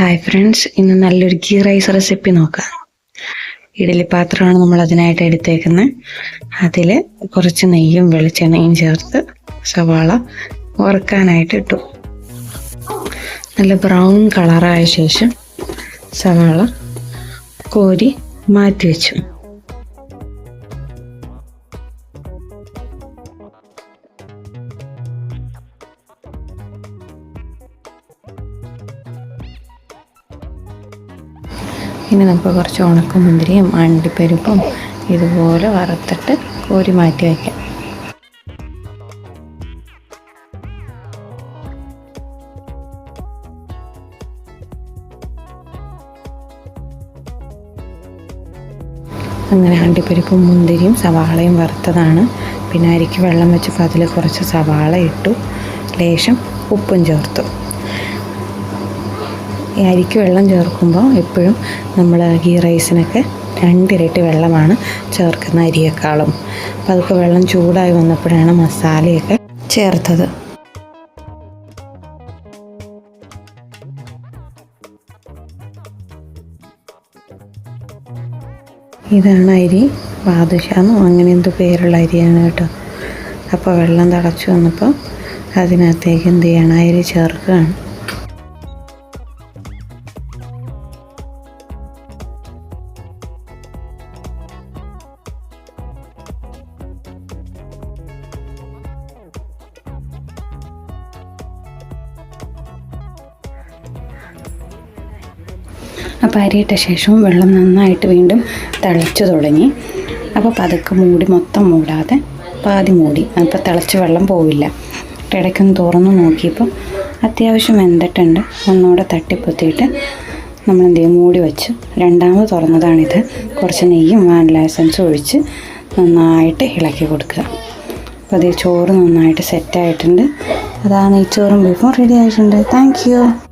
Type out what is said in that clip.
Hi friends ഇന്ന് നല്ലൊരു ghee rice recipe നോക്കാം. ഇഡലി പാത്രമാണ് നമ്മൾ അതിനായിട്ട് എടുത്തേക്കുന്നത് അതിൽ കുറച്ച് നെയ്യും വെളിച്ചെണ്ണയും ചേർത്ത് സവാള വറുക്കാനായിട്ട് ഇട്ടു. നല്ല ബ്രൗൺ കളറായ ശേഷം സവാള കോരി മാറ്റി വെച്ചു. ഇനി നമുക്ക് കുറച്ച് ഉണക്കമുന്തിരിയും അണ്ടിപ്പരിപ്പും ഇതുപോലെ വറുത്തിട്ട് കോരി മാറ്റി വയ്ക്കാം. അങ്ങനെ അണ്ടിപ്പരിപ്പും മുന്തിരിയും സവാളയും വറുത്തതാണ്. പിന്നെ അരിക്ക് വെള്ളം വെച്ചപ്പോൾ അതിൽ കുറച്ച് സവാള ഇട്ടു. ലേശം ഉപ്പും ചേർത്തു. അരിക്ക് വെള്ളം ചേർക്കുമ്പോൾ എപ്പോഴും നമ്മൾ ഗീ റൈസിനൊക്കെ രണ്ടിരട്ടി വെള്ളമാണ് ചേർക്കുന്ന അരിയേക്കാളും. അപ്പോൾ അതൊക്കെ വെള്ളം ചൂടായി വന്നപ്പോഴാണ് മസാലയൊക്കെ ചേർത്തത്. ഇതാണ് അരി. ബാദുഷാന്നോ അങ്ങനെ എന്തോ പേരുള്ള അരിയാണ് കേട്ടോ. അപ്പോൾ വെള്ളം തടച്ചു വന്നപ്പോൾ അതിനകത്തേക്ക് എന്ത് ചെയ്യണം? അരി ചേർക്കുകയാണ്. അപ്പോൾ അരിയിട്ട ശേഷം വെള്ളം നന്നായിട്ട് വീണ്ടും തിളച്ചു തുടങ്ങി. അപ്പോൾ പതുക്കെ മൂടി മൊത്തം മൂടാതെ പാതി മൂടി. അപ്പോൾ തിളച്ച് വെള്ളം പോവില്ല. ഇടയ്ക്കൊന്ന് തുറന്ന് നോക്കിയപ്പോൾ അത്യാവശ്യം വെന്തിട്ടുണ്ട്. ഒന്നുകൂടെ തട്ടിപ്പൊത്തിയിട്ട് നമ്മൾ എന്ത് ചെയ്യും? മൂടി വെച്ച്. രണ്ടാമത് തുറന്നതാണിത്. കുറച്ച് നെയ്യും വാനില എസൻസും ഒഴിച്ച് നന്നായിട്ട് ഇളക്കി കൊടുക്കുക. അപ്പോൾ അതേ ചോറ് നന്നായിട്ട് സെറ്റായിട്ടുണ്ട് അതാ നെയ്ച്ചോറും ബീഫും റെഡി ആയിട്ടുണ്ട്. താങ്ക്